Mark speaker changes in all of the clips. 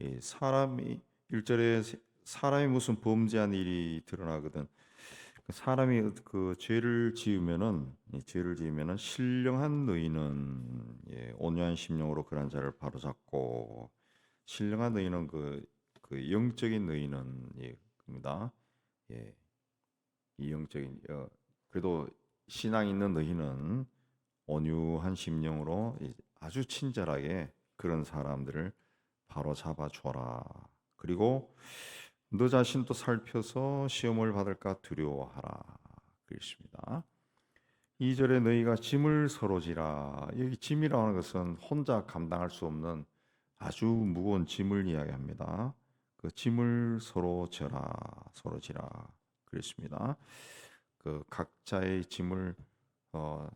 Speaker 1: 이 사람이 일절에 사람이 무슨 범죄한 일이 드러나거든. 그 사람이 그 죄를 지으면은 이 죄를 지으면은 신령한 너희는 예, 온유한 심령으로 그런 자를 바로잡고 신령한 너희는 그, 그 영적인 너희는 예, 입니다. 예, 이 영적인 어, 그래도 신앙 있는 너희는 온유한 심령으로 이- 아주 친절하게 그런 사람들을 바로 잡아 줘라. 그리고 너 자신도 살펴서 시험을 받을까 두려워하라. 그렇습니다. 2절에 너희가 짐을 서로 지라. 여기 짐이라고 하는 것은 혼자 감당할 수 없는 아주 무거운 짐을 이야기합니다. 그 짐을 서로 져라. 서로 지라. 그렇습니다. 그 각자의 짐을 어,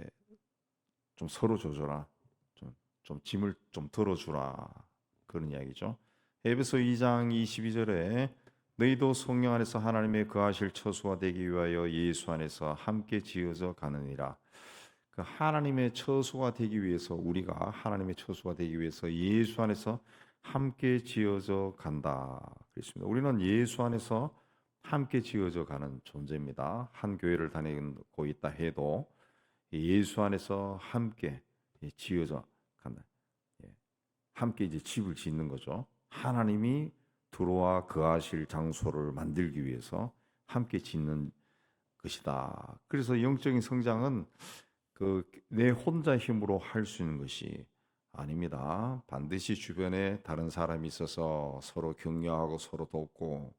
Speaker 1: 예, 좀 서로 조져라. 좀, 좀 짐을 좀 덜어주라. 그런 이야기죠. 에베소 2장 22절에 너희도 성령 안에서 하나님의 거하실 처소가 되기 위하여 예수 안에서 함께 지어져 가느니라. 그 하나님의 처소가 되기 위해서 우리가 하나님의 처소가 되기 위해서 예수 안에서 함께 지어져 간다. 그렇습니다. 우리는 예수 안에서 함께 지어져 가는 존재입니다. 한 교회를 다니고 있다 해도 예수 안에서 함께 지어져 간다. 예. 함께 이제 집을 짓는 거죠. 하나님이 들어와 거하실 장소를 만들기 위해서 함께 짓는 것이다. 그래서 영적인 성장은 그 내 혼자 힘으로 할 수 있는 것이 아닙니다. 반드시 주변에 다른 사람이 있어서 서로 격려하고 서로 돕고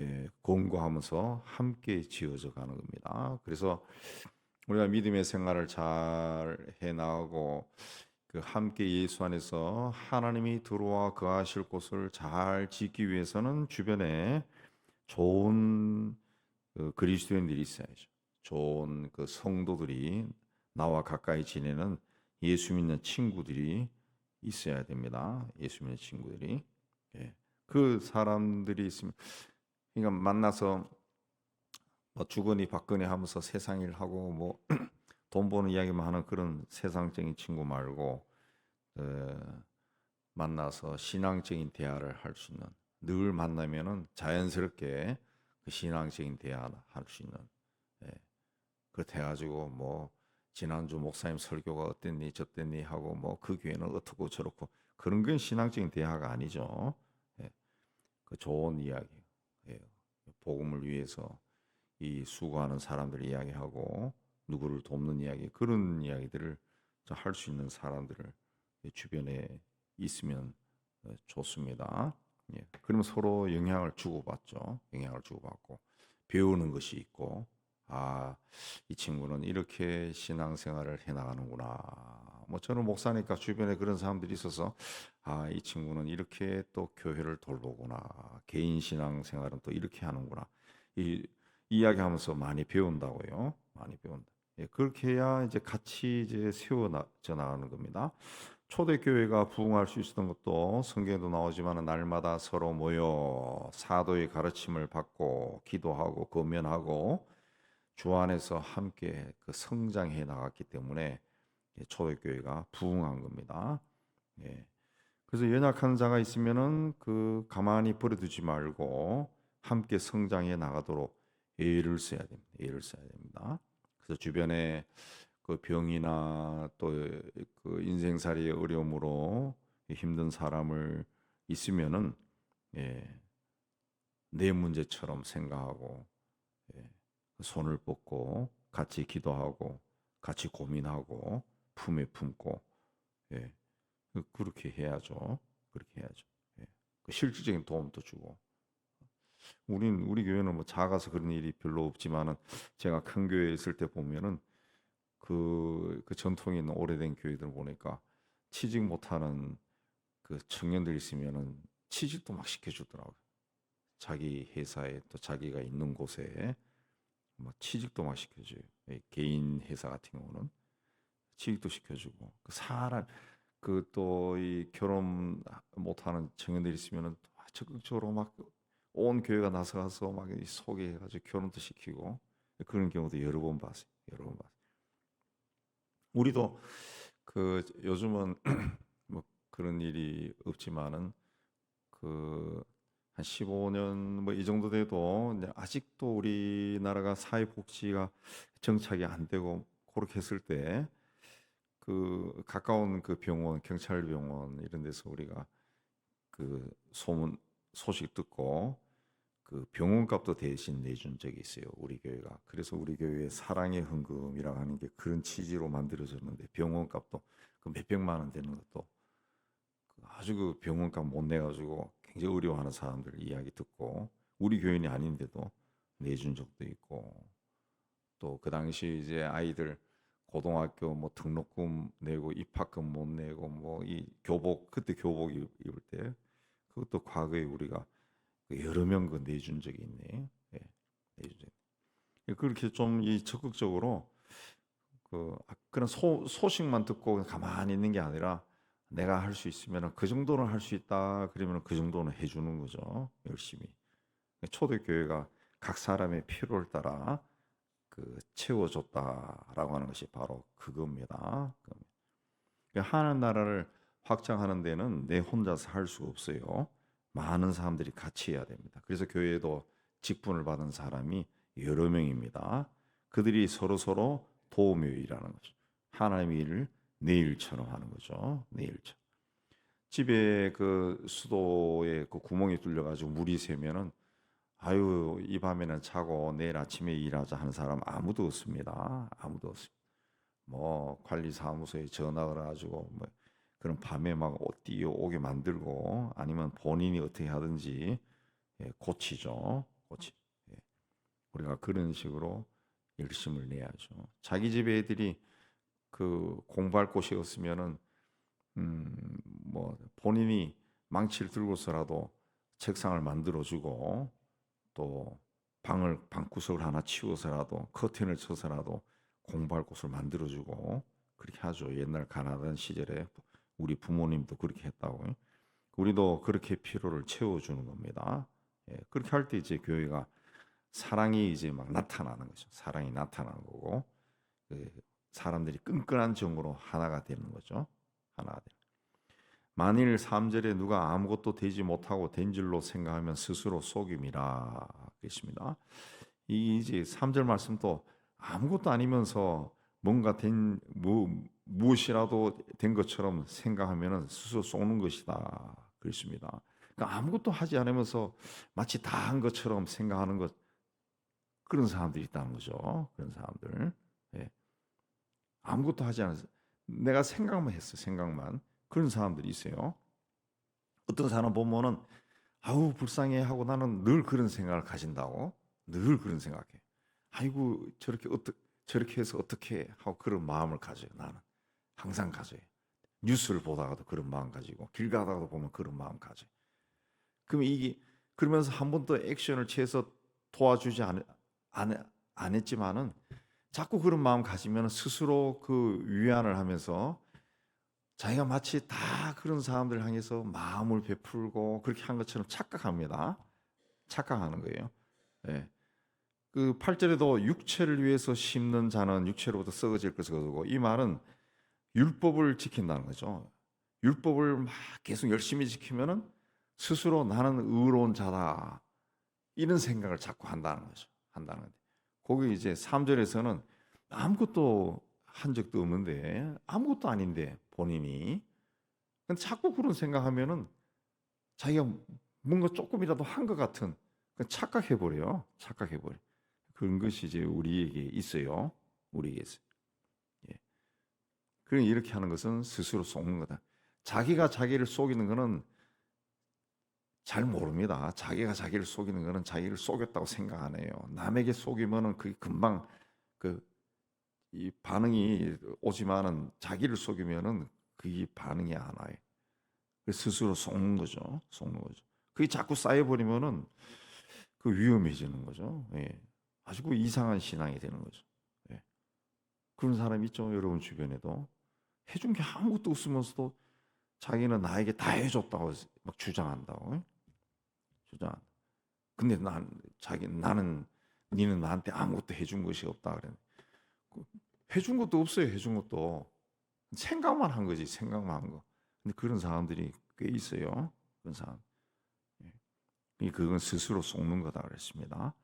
Speaker 1: 예, 공고하면서 함께 지어져 가는 겁니다. 그래서 우리가 믿음의 생활을 잘 해나가고 그 함께 예수 안에서 하나님이 들어와 거하실 곳을 잘 짓기 위해서는 주변에 좋은 그 그리스도인들이 있어야죠. 좋은 그 성도들이 나와 가까이 지내는 예수 믿는 친구들이 있어야 됩니다. 예수 믿는 친구들이 예. 그 사람들이 있으면 그러니까 만나서 뭐 주거니 받거니 하면서 세상 일 하고 뭐 돈 버는 이야기만 하는 그런 세상적인 친구 말고 어, 만나서 신앙적인 대화를 할 수 있는 늘 만나면은 자연스럽게 그 신앙적인 대화를 할수 있는 예. 그렇게 해가지고 뭐 지난주 목사님 설교가 어땠니 저땠니 하고 뭐 그 교회는 어떻고 저렇고 그런 건 신앙적인 대화가 아니죠. 예. 그 좋은 이야기, 예. 복음을 위해서 이 수고하는 사람들 이야기하고 누구를 돕는 이야기 그런 이야기들을 할 수 있는 사람들을 주변에 있으면 어, 좋습니다. 예. 그러면 서로 영향을 주고받죠. 영향을 주고받고 배우는 것이 있고 아, 이 친구는 이렇게 신앙생활을 해 나가는구나. 뭐 저는 목사니까 주변에 그런 사람들이 있어서 아, 이 친구는 이렇게 또 교회를 돌보구나. 개인 신앙생활은 또 이렇게 하는구나. 이 이야기하면서 많이 배운다고요. 많이 배운다. 예, 그렇게 해야 이제 같이 이제 세워져 나가는 겁니다. 초대교회가 부흥할 수 있었던 것도 성경에도 나오지만 날마다 서로 모여 사도의 가르침을 받고 기도하고 건면하고 주 안에서 함께 그 성장해 나갔기 때문에 예, 초대교회가 부흥한 겁니다. 예. 그래서 연약한 자가 있으면은 그 가만히 버려두지 말고 함께 성장해 나가도록 애를 써야 됩니다. 애를 써야 됩니다. 그래서 주변에 그 병이나 또 그 인생살이의 어려움으로 힘든 사람을 있으면은 예, 내 문제처럼 생각하고 예, 손을 뻗고 같이 기도하고 같이 고민하고 품에 품고 예, 그- 그렇게 해야죠. 그렇게 해야죠. 예, 그 실질적인 도움도 주고. 우린 우리 교회는 뭐 작아서 그런 일이 별로 없지만은 제가 큰 교회에 있을 때 보면은 그, 그 전통이 있는 오래된 교회들 보니까 취직 못하는 그 청년들 있으면은 취직도 막 시켜주더라고요. 자기 회사에 또 자기가 있는 곳에 뭐 취직도 막 시켜줘요. 예, 개인 회사 같은 경우는 취직도 시켜주고 그 사람 그 또 이 결혼 못하는 청년들 있으면은 또 적극적으로 막 온 교회가 나서가서 막이 소개해가지고 결혼도 시키고 그런 경우도 여러 번 봤어요. 여러 번 봤어요. 우리도 그 요즘은 뭐 그런 일이 없지만은 그 한 15년 뭐 이 정도 돼도 아직도 우리나라가 사회복지가 정착이 안 되고 그렇게 했을 때 그 가까운 그 병원, 경찰병원 이런 데서 우리가 그 소문 소식 듣고 그 병원 값도 대신 내준 적이 있어요. 우리 교회가. 그래서 우리 교회에 사랑의 헌금이라고 하는 게 그런 취지로 만들어졌는데 병원 값도 그 몇백만 원 되는 것도 그 아주 그 병원 값 못 내가지고 굉장히 어려워하는 사람들 이야기 듣고 우리 교인이 아닌데도 내준 적도 있고 또 그 당시 이제 아이들 고등학교 뭐 등록금 내고 입학금 못 내고 뭐 이 교복 그때 교복 입- 입을 때 그것도 과거에 우리가 그 여러 명 그 내준 적이 있네. 예, 그렇게 좀 이 적극적으로 그 아, 그런 소, 소식만 듣고 가만히 있는 게 아니라 내가 할 수 있으면 그 정도는 할 수 있다 그러면 그 정도는 해주는 거죠 열심히 초대 교회가 각 사람의 필요를 따라 그 채워줬다라고 하는 것이 바로 그겁니다. 그 하나님 나라를 확장하는 데는 내 혼자서 할 수가 없어요. 많은 사람들이 같이 해야 됩니다. 그래서 교회에도 직분을 받은 사람이 여러 명입니다. 그들이 서로 서로 도우며 일하는 거죠. 하나님의 일을 내 일처럼 하는 거죠. 내 일처럼. 집에 그 수도에 그 구멍이 뚫려 가지고 물이 새면은 아유 이 밤에는 자고 내일 아침에 일하자 하는 사람 아무도 없습니다. 아무도 없습니다. 뭐 관리사무소에 전화를 가지고 뭐 그런 밤에 막 뛰어오게 만들고 아니면 본인이 어떻게 하든지 예, 고치죠. 고치. 예. 우리가 그런 식으로 열심을 내야죠. 자기 집 애들이 그 공부할 곳이 없으면은 음뭐 본인이 망치를 들고서라도 책상을 만들어 주고 또 방을 방구석을 하나 치워서라도 커튼을 쳐서라도 공부할 곳을 만들어 주고 그렇게 하죠. 옛날 가나단 시절에 우리 부모님도 그렇게 했다고. 우리도 그렇게 필요를 채워 주는 겁니다. 예, 그렇게 할 때 이제 교회가 사랑이 이제 막 나타나는 거죠. 사랑이 나타나는 거고 그 사람들이 끈끈한 정으로 하나가 되는 거죠. 하나가 되는. 만일 3절에 누가 아무것도 되지 못하고 된 줄로 생각하면 스스로 속임이라 그랬습니다. 이 이제 3절 말씀도 아무것도 아니면서 뭔가 된 무, 무엇이라도 된 것처럼 생각하면은 스스로 쏘는 것이다 그랬습니다. 그러니까 아무것도 하지 않으면서 마치 다 한 것처럼 생각하는 것 그런 사람들이 있다는 거죠. 그런 사람들. 예. 아무것도 하지 않아서 내가 생각만 했어 생각만 그런 사람들이 있어요. 어떤 사람 보면은 아우 불쌍해 하고 나는 늘 그런 생각을 가진다고 늘 그런 생각해. 아이고 저렇게 어떻게 저렇게 해서 어떻게 하고 그런 마음을 가져요. 나는 항상 가져요. 뉴스를 보다가도 그런 마음 가지고 길 가다가도 보면 그런 마음 가져요. 그럼 이게 그러면서 한 번도 액션을 취해서 도와주지 않, 안, 안 했지만은 자꾸 그런 마음 가지면 스스로 그 위안을 하면서 자기가 마치 다 그런 사람들 향해서 마음을 베풀고 그렇게 한 것처럼 착각합니다. 착각하는 거예요. 예. 그 8절에도 육체를 위해서 심는 자는 육체로부터 썩어질 것을 거두고 이 말은 율법을 지킨다는 거죠. 율법을 막 계속 열심히 지키면은 스스로 나는 의로운 자다. 이런 생각을 자꾸 한다는 거죠. 한다는 건데. 거기 이제 3절에서는 아무것도 한 적도 없는데 아무것도 아닌데 본인이 근데 자꾸 그런 생각하면은 자기가 뭔가 조금이라도 한 것 같은 그 착각해 버려요. 착각해 버려. 그런 것이 이제 우리에게 있어요. 우리에게 있어요. 예. 그럼 이렇게 하는 것은 스스로 속는 거다. 자기가 자기를 속이는 것은 잘 모릅니다. 자기가 자기를 속이는 것은 자기를 속였다고 생각 안 해요. 남에게 속이면은 그게 금방 그 이 반응이 오지만은 자기를 속이면은 그게 반응이 안 와요. 그래서 스스로 속는 거죠. 속는 거죠. 그게 자꾸 쌓여버리면은 그 위험해지는 거죠. 예. 아주 그 이상한 신앙이 되는 거죠. 예. 그런 사람 있죠. 여러분 주변에도 해준 게 아무것도 없으면서도 자기는 나에게 다 해줬다고 막 주장한다고. 예? 주장. 근데 난 자기 나는 니는 나한테 아무것도 해준 것이 없다 그래. 그 해준 것도 없어요. 해준 것도 생각만 한 거지. 생각만 한 거. 근데 그런 사람들이 꽤 있어요. 그런 사람. 예. 이 그건 스스로 속는 거다 그랬습니다.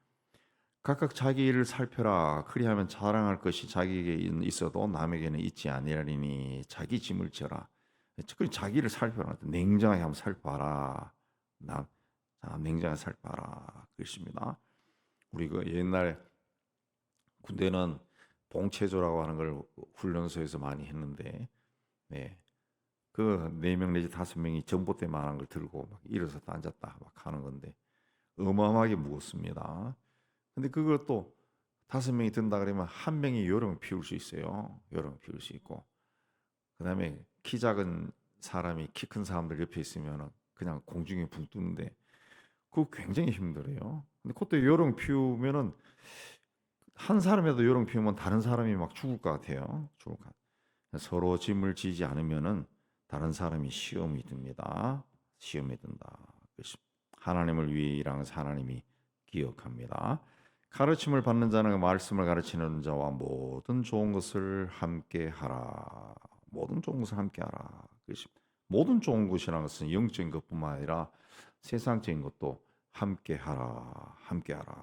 Speaker 1: 각각 자기 일을 살펴라. 그리하면 자랑할 것이 자기에게 있어도 남에게는 있지 아니하리니 자기 짐을 져라. 그 자기를 살펴라. 냉정하게 한번 살펴봐라. 나, 자, 냉정하게 살펴봐라. 그랬습니다. 우리 그 옛날 군대는 봉체조라고 하는 걸 훈련소에서 많이 했는데, 네. 그 네 명 내지 다섯 명이 전봇대만한 걸 들고 막 일어섰다 앉았다 막 하는 건데 어마어마하게 무겁습니다. 근데 그걸 또 다섯 명이 든다 그러면 한 명이 요령을 피울 수 있어요. 요령을 피울 수 있고 그다음에 키 작은 사람이 키 큰 사람들 옆에 있으면 그냥 공중에 붕 뜨는데 그거 굉장히 힘들어요. 근데 그때 요령 피우면은 한 사람이라도 요령 피우면 다른 사람이 막 죽을 것 같아요. 죽을 것 같아요. 서로 짐을 지지 않으면은 다른 사람이 시험이 듭니다. 시험이 든다. 하나님을 위해 일하는 하나님이 기억합니다. 가르침을 받는 자는 말씀을 가르치는 자와 모든 좋은 것을 함께 하라. 모든 좋은 것을 함께 하라. 모든 좋은 것이라는 것은 영적인 것뿐만 아니라 세상적인 것도 함께 하라. 함께 하라.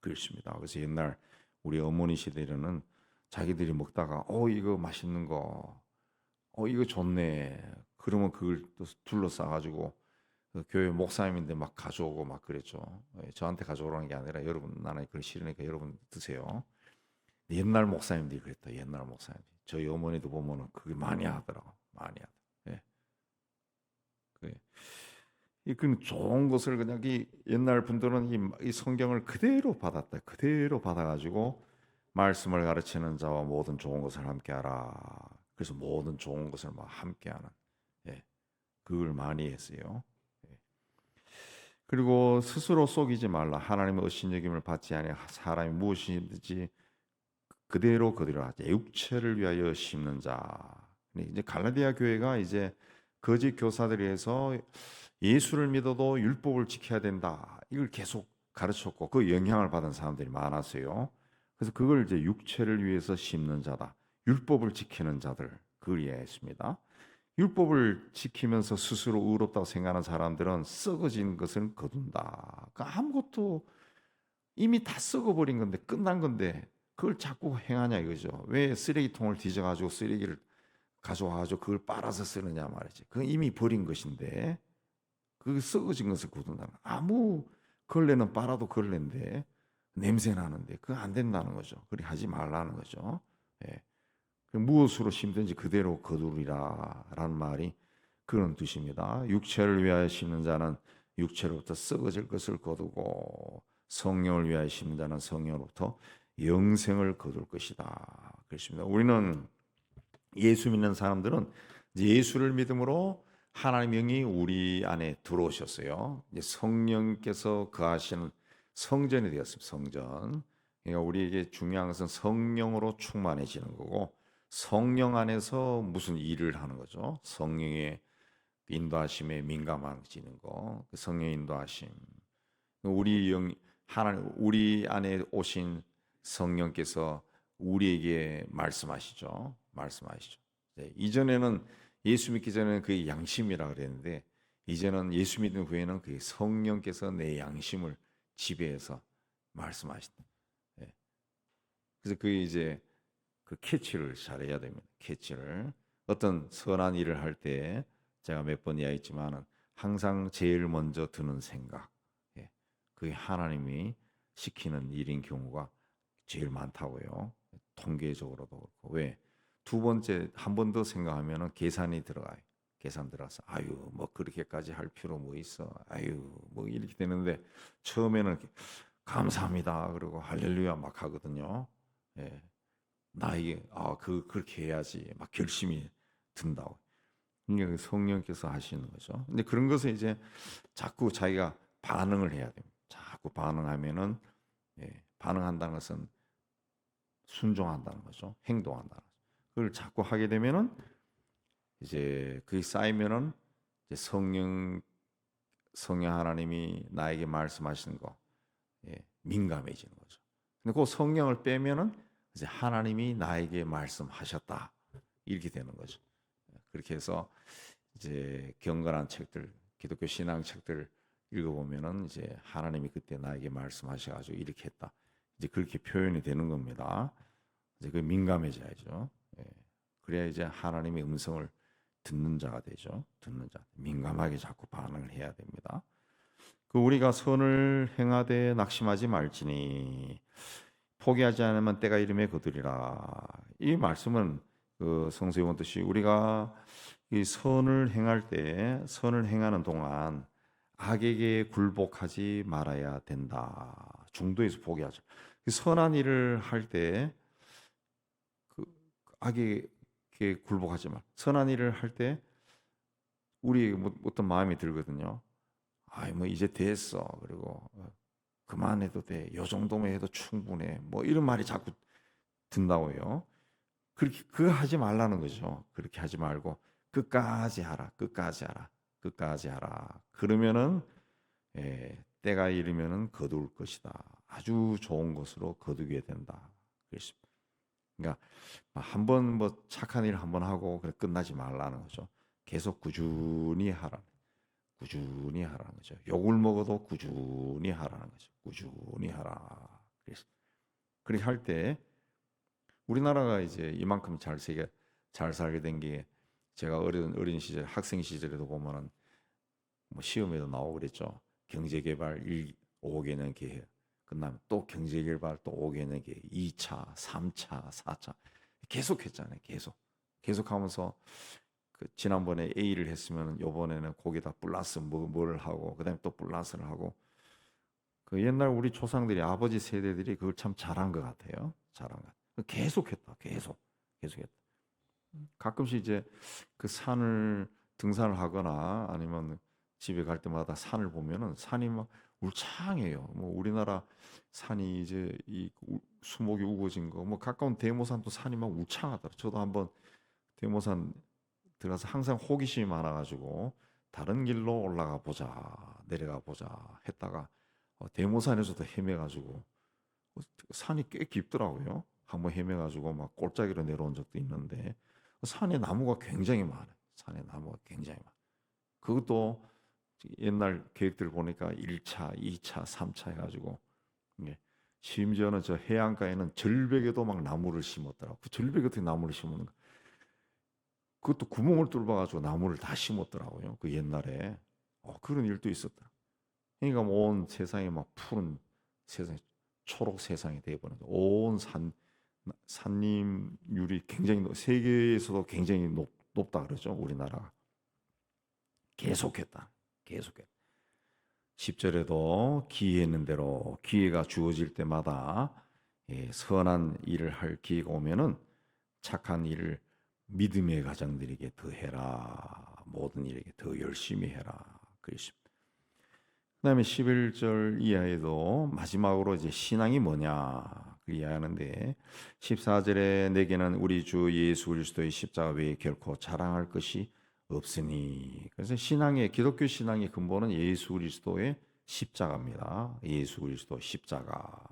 Speaker 1: 그렇습니다. 그래서 옛날 우리 어머니 시대에는 자기들이 먹다가 어 이거 맛있는 거, 어 이거 좋네. 그러면 그걸 또 둘러싸 가지고 그 교회 목사님인데 막 가져오고 막 그랬죠. 예, 저한테 가져오라는 게 아니라 여러분 나는 그걸 싫으니까 여러분 드세요. 옛날 목사님들이 그랬다. 옛날 목사님들. 저희 어머니도 보면은 그게 많이 하더라고. 많이 하더. 예. 그게 이그 좋은 것을 그냥 이 옛날 분들은 이, 이 성경을 그대로 받았다. 그대로 받아가지고 말씀을 가르치는 자와 모든 좋은 것을 함께하라. 그래서 모든 좋은 것을 막 함께하는. 예. 그걸 많이 했어요. 그리고 스스로 속이지 말라. 하나님의 의신 여김을 받지 아니 사람이 무엇이든지 그대로 그대로 하자. 육체를 위하여 심는 자. 이제 갈라디아 교회가 이제 거짓 교사들에 의해서 예수를 믿어도 율법을 지켜야 된다. 이걸 계속 가르쳤고 그 영향을 받은 사람들이 많았어요. 그래서 그걸 이제 육체를 위해서 심는 자다. 율법을 지키는 자들 그걸 이해했습니다. 율법을 지키면서 스스로 의롭다고 생각하는 사람들은 썩어진 것을 거둔다. 그 아무것도 이미 다 썩어버린 건데 끝난 건데 그걸 자꾸 행하냐 이거죠. 왜 쓰레기통을 뒤져가지고 쓰레기를 가져와가지고 그걸 빨아서 쓰느냐 말이지. 그건 이미 버린 것인데 그 썩어진 것을 거둔다. 아무 걸레는 빨아도 걸레인데 냄새 나는데 그거 안 된다는 거죠. 그리 하지 말라는 거죠. 예. 그 무엇으로 심든지 그대로 거두리라 라는 말이 그런 뜻입니다. 육체를 위하여 심는 자는 육체로부터 썩어질 것을 거두고 성령을 위하여 심는 자는 성령으로부터 영생을 거둘 것이다. 그렇습니다. 우리는 예수 믿는 사람들은 예수를 믿음으로 하나님 영이 우리 안에 들어오셨어요. 이제 성령께서 거하시는 성전이 되었습니다. 성전. 그러니까 우리에게 중요한 것은 성령으로 충만해지는 거고 성령 안에서 무슨 일을 하는 거죠. 성령의 인도하심에 민감해지는 거, 그 성령 인도하심. 우리 영 하나님 우리 안에 오신 성령께서 우리에게 말씀하시죠. 말씀하시죠. 네, 이전에는 예수 믿기 전에는 그 양심이라 그랬는데 이제는 예수 믿는 후에는 그 성령께서 내 양심을 지배해서 말씀하신다. 네. 그래서 그 이제 그 캐치를 잘해야 됩니다. 캐치를 어떤 선한 일을 할 때 제가 몇 번 이야기했지만은 항상 제일 먼저 드는 생각, 예. 그게 하나님이 시키는 일인 경우가 제일 많다고요. 통계적으로도 그렇고 왜 두 번째 한 번 더 생각하면은 계산이 들어가요. 계산 들어서 아유 뭐 그렇게까지 할 필요 뭐 있어 아유 뭐 이렇게 되는데 처음에는 감사합니다 그리고 할렐루야 막 하거든요. 예. 나에게 아그 그렇게 해야지 막 결심이 든다고. 그러니까 성령께서 하시는 거죠. 근데 그런 것을 이제 자꾸 자기가 반응을 해야 됩니다. 자꾸 반응하면은 예, 반응한다는 것은 순종한다는 거죠. 행동한다는 거죠. 그걸 자꾸 하게 되면은 이제 그게 쌓이면은 이제 성령 성령 하나님이 나에게 말씀하시는 거 예, 민감해지는 거죠. 근데 그 성령을 빼면은 이제 하나님이 나에게 말씀하셨다. 이렇게 되는 거죠. 그렇게 해서 이제 경건한 책들, 기독교 신앙 책들 읽어보면은 이제 하나님이 그때 나에게 말씀하셔가지고 이렇게 했다. 이제 그렇게 표현이 되는 겁니다. 이제 그 민감해져야죠. 예. 그래야 이제 하나님의 음성을 듣는 자가 되죠. 듣는 자. 민감하게 자꾸 반응을 해야 됩니다. 그 우리가 선을 행하되 낙심하지 말지니 포기하지 않으면 때가 이름에 거두리라. 이 말씀은 그 성서의 뜻이 우리가 이 선을 행할 때 선을 행하는 동안 악에게 굴복하지 말아야 된다. 중도에서 포기하죠. 그 선한 일을 할때 그 악에게 굴복하지 말. 선한 일을 할 때 우리 뭐 어떤 마음이 들거든요. 아이 뭐 이제 됐어. 그리고 어, 그만해도 돼. 요 정도면 해도 충분해. 뭐 이런 말이 자꾸 든다고요. 그렇게 그거 하지 말라는 거죠. 그렇게 하지 말고 끝까지 하라. 끝까지 하라. 끝까지 하라. 그러면은 예, 때가 이르면은 거둘 것이다. 아주 좋은 것으로 거두게 된다. 그렇습니다. 그러니까 한 번 뭐 착한 일 한 번 하고 그래 끝나지 말라는 거죠. 계속 꾸준히 하라. 꾸준히 하라는 거죠. 욕을 먹어도 꾸준히 하라는 거죠. 꾸준히 하라. 그래서 그렇게 할 때 우리나라가 이제 이만큼 잘 세계 잘 살게 된 게 제가 어린 어린 시절 학생 시절에도 보면은 뭐 시험에도 나오고 그랬죠. 경제개발 1, 5개년 계획 끝나면 또 경제개발 또 5개년 계획 2차, 3차, 4차 계속 했잖아요. 계속 계속 하면서 그 지난번에 A를 했으면 요번에는 거기다 플러스 뭐, 뭐를 하고 그다음에 또 플러스를 하고 그 옛날 우리 조상들이 아버지 세대들이 그걸 참 잘한 것 같아요. 잘한 것. 계속했다. 계속 계속했다. 가끔씩 이제 그 산을 등산을 하거나 아니면 집에 갈 때마다 산을 보면은 산이 막 울창해요. 뭐 우리나라 산이 이제 이 우- 수목이 우거진 거, 뭐 가까운 대모산도 산이 막 울창하더라. 저도 한번 대모산 들어가서 항상 호기심이 많아가지고 다른 길로 올라가 보자, 내려가 보자 했다가 어, 대모산에서도 헤매가지고 어, 산이 꽤 깊더라고요. 한번 헤매가지고 막 골짜기로 내려온 적도 있는데 산에 나무가 굉장히 많아요. 산에 나무가 굉장히 많아요. 그것도 옛날 계획들 보니까 1차, 2차, 3차 해가지고 예. 심지어는 저 해안가에는 절벽에도 막 나무를 심었더라고. 그 절벽에 어떻게 나무를 심는 거? 그것도 구멍을 뚫어가지고 나무를 다 심었더라고요. 그 옛날에 어, 그런 일도 있었다. 그러니까 뭐온 세상이 막 푸른 세상, 초록 세상이 되어버린 거온 산, 산림률이 굉장히 높- 세계에서도 굉장히 높, 높다 그러죠. 우리나라가 계속했다. 계속했다. 10절에도 기회 있는 대로 기회가 주어질 때마다 예, 선한 일을 할 기회가 오면은 착한 일을 믿음의 가정들에게 더해라. 모든 일에게 더 열심히 해라. 그렇습니다. 그다음에 11절 이하에도 마지막으로 이제 신앙이 뭐냐 그 이야기하는데 14절에 내게는 우리 주 예수 그리스도의 십자가 외에 결코 자랑할 것이 없으니 그래서 신앙의 기독교 신앙의 근본은 예수 그리스도의 십자가입니다. 예수 그리스도 십자가.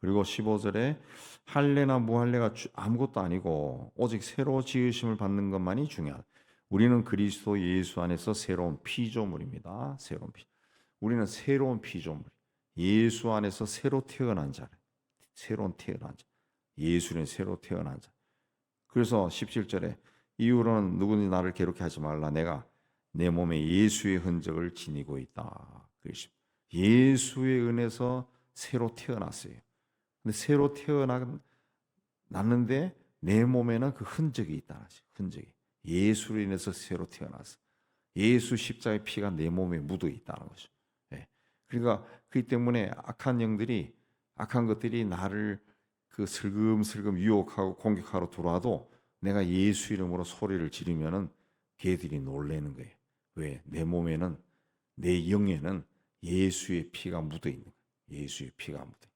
Speaker 1: 그리고 15절에 할례나 무할례가 주- 아무것도 아니고 오직 새로 지으심을 받는 것만이 중요하다. 우리는 그리스도 예수 안에서 새로운 피조물입니다. 새로운 피. 우리는 새로운 피조물. 예수 안에서 새로 태어난 자. 새로운 태어난 자. 예수는 새로 태어난 자. 그래서 17절에 이후로는 누구든지 나를 괴롭게 하지 말라. 내가 내 몸에 예수의 흔적을 지니고 있다. 예수의 은혜에서 새로 태어났어요. 근데 새로 태어났는데 내 몸에는 그 흔적이 거죠. 흔적이. 예수로 인해서 새로 태어났어. 예수 십자의 피가 내 몸에 묻어 있다는 거죠. 예. 그러니까 그렇기 때문에 악한 영들이 악한 것들이 나를 그 슬금슬금 유혹하고 공격하러 들어와도 내가 예수 이름으로 소리를 지르면은 걔들이 놀래는 거예요. 왜? 내 몸에는 내 영에는 예수의 피가 묻어 있는 거예요. 예수의 피가 묻어.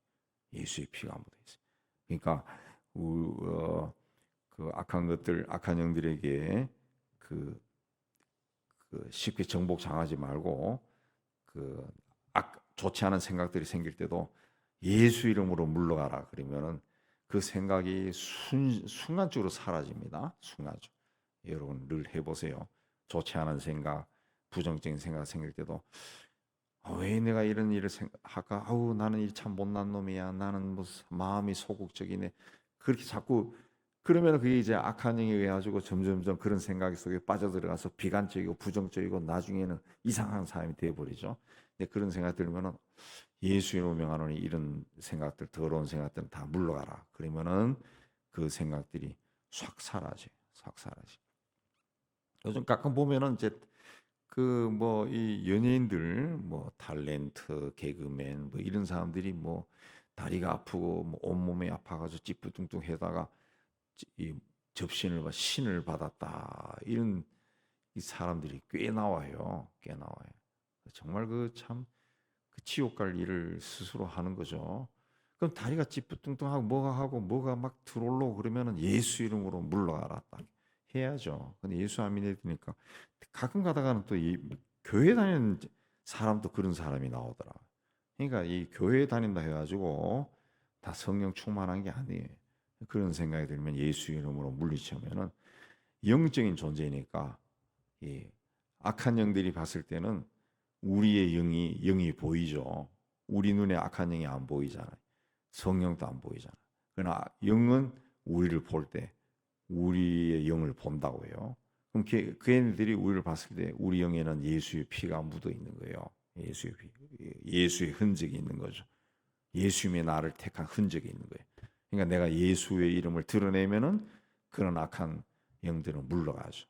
Speaker 1: 예수의 피가 묻어 있어요. 그러니까 우- 어, 그 악한 것들, 악한 영들에게 그, 그 쉽게 정복 당하지 말고 그 악, 좋지 않은 생각들이 생길 때도 예수 이름으로 물러가라 그러면은 그 생각이 순, 순간적으로 사라집니다. 순간적으로. 여러분 늘 해보세요. 좋지 않은 생각, 부정적인 생각 생길 때도 아, 왜 내가 이런 일을 생각할까? 아우 나는 이 참 못난 놈이야. 나는 뭐 마음이 소극적이네. 그렇게 자꾸 그러면 그게 이제 악한 영에 의해 가지고 점점점 그런 생각 속에 빠져들어가서 비관적이고 부정적이고 나중에는 이상한 사람이 되어버리죠. 근데 그런 생각 들면은 예수 이름으로 명하노니 이런 생각들 더러운 생각들은 다 물러가라. 그러면은 그 생각들이 싹 사라져, 싹 사라져. 요즘 가끔 보면은 이제 그 뭐 이 연예인들 뭐 탤런트, 개그맨 뭐 이런 사람들이 뭐 다리가 아프고 뭐 온몸이 아파가지고 찌뿌둥둥 해다가 이 접신을 받 신을 받았다 이런 이 사람들이 꽤 나와요, 꽤 나와요. 정말 그 참그 지옥 갈 일을 스스로 하는 거죠. 그럼 다리가 찌뿌둥둥하고 뭐가 하고 뭐가 막 들어올고 그러면은 예수 이름으로 물러가라 딱 해야죠. 근데 예수 안 믿으니까 가끔 가다가는 또 이 교회 다니는 사람도 그런 사람이 나오더라. 그러니까 이 교회 다닌다 해가지고 다 성령 충만한 게 아니에요. 그런 생각이 들면 예수 이름으로 물리치면은 영적인 존재니까 이 악한 영들이 봤을 때는 우리의 영이 영이 보이죠. 우리 눈에 악한 영이 안 보이잖아요. 성령도 안 보이잖아. 그러나 영은 우리를 볼 때 우리의 영을 본다고요. 그럼 그, 그 애들이 우리를 봤을 때 우리 영에는 예수의 피가 묻어 있는 거예요. 예수의 피, 예수의 흔적이 있는 거죠. 예수님의 나를 택한 흔적이 있는 거예요. 그러니까 내가 예수의 이름을 드러내면은 그런 악한 영들은 물러가죠.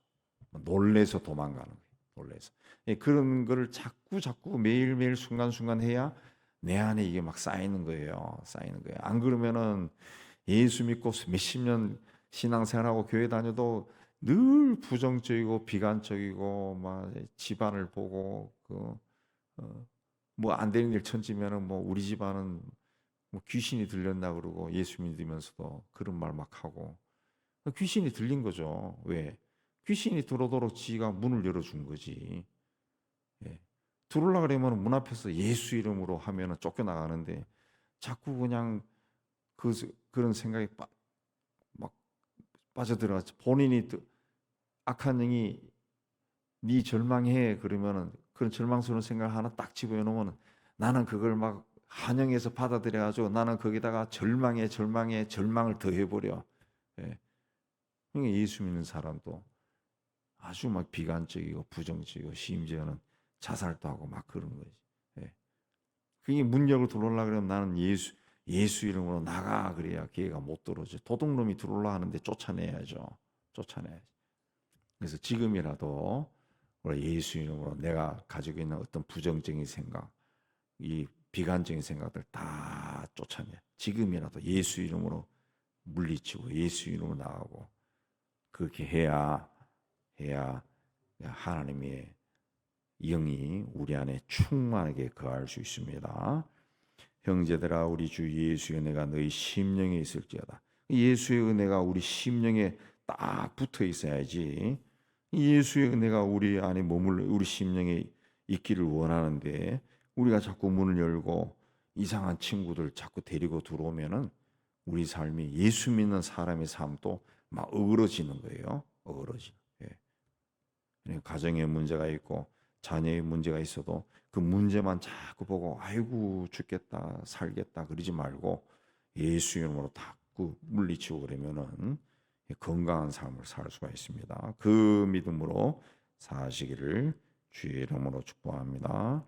Speaker 1: 놀래서 도망가는 거예요. 놀래서. 예, 그런 거를 자꾸 자꾸 매일매일 순간순간 해야 내 안에 이게 막 쌓이는 거예요. 쌓이는 거예요. 안 그러면은 예수 믿고 몇십 년 신앙생활하고 교회 다녀도 늘 부정적이고 비관적이고 막 집안을 보고 그 어, 뭐안 되는 일 천지면은 뭐 우리 집안은 뭐 귀신이 들렸나 그러고 예수 믿으면서도 그런 말 막 하고 귀신이 들린 거죠. 왜? 귀신이 들어오도록 지가 문을 열어준 거지. 예. 들어올라 그러면 문 앞에서 예수 이름으로 하면은 쫓겨나가는데 자꾸 그냥 그 그런 생각이 빠, 막 빠져들어가서 본인이 악한 영이 네 절망해 그러면은 그런 절망스러운 생각을 하나 딱 집어넣으면 나는 그걸 막 한영에서 받아들여가지고 나는 거기다가 절망에 절망에 절망을 더해버려. 예. 그러니까 예수 믿는 사람도 아주 막 비관적이고 부정적이고 심지어는 자살도 하고 막 그런 거지. 예. 그게 문 열고 들어오려 그러면 나는 예수 예수 이름으로 나가 그래야 기회가 못 들어오죠. 도둑놈이 들어올라 하는데 쫓아내야죠. 쫓아내야지. 그래서 지금이라도 우리 예수 이름으로 내가 가지고 있는 어떤 부정적인 생각, 이 비관적인 생각들 다 쫓아내. 지금이라도 예수 이름으로 물리치고 예수 이름으로 나가고 그렇게 해야 해야 하나님의 영이 우리 안에 충만하게 거할 수 있습니다. 형제들아 우리 주 예수의 은혜가 너희 심령에 있을지어다. 예수의 은혜가 우리 심령에 딱 붙어 있어야지. 예수의 은혜가 우리 안에 머물러 우리 심령에 있기를 원하는데 우리가 자꾸 문을 열고 이상한 친구들 자꾸 데리고 들어오면은 우리 삶이 예수 믿는 사람의 삶도 막 어그러지는 거예요. 어그러지. 예. 가정에 문제가 있고 자녀의 문제가 있어도 그 문제만 자꾸 보고 아이고 죽겠다 살겠다 그러지 말고 예수 이름으로 자꾸 물리치고 그러면은 건강한 삶을 살 수가 있습니다. 그 믿음으로 사시기를 주의 이름으로 축복합니다.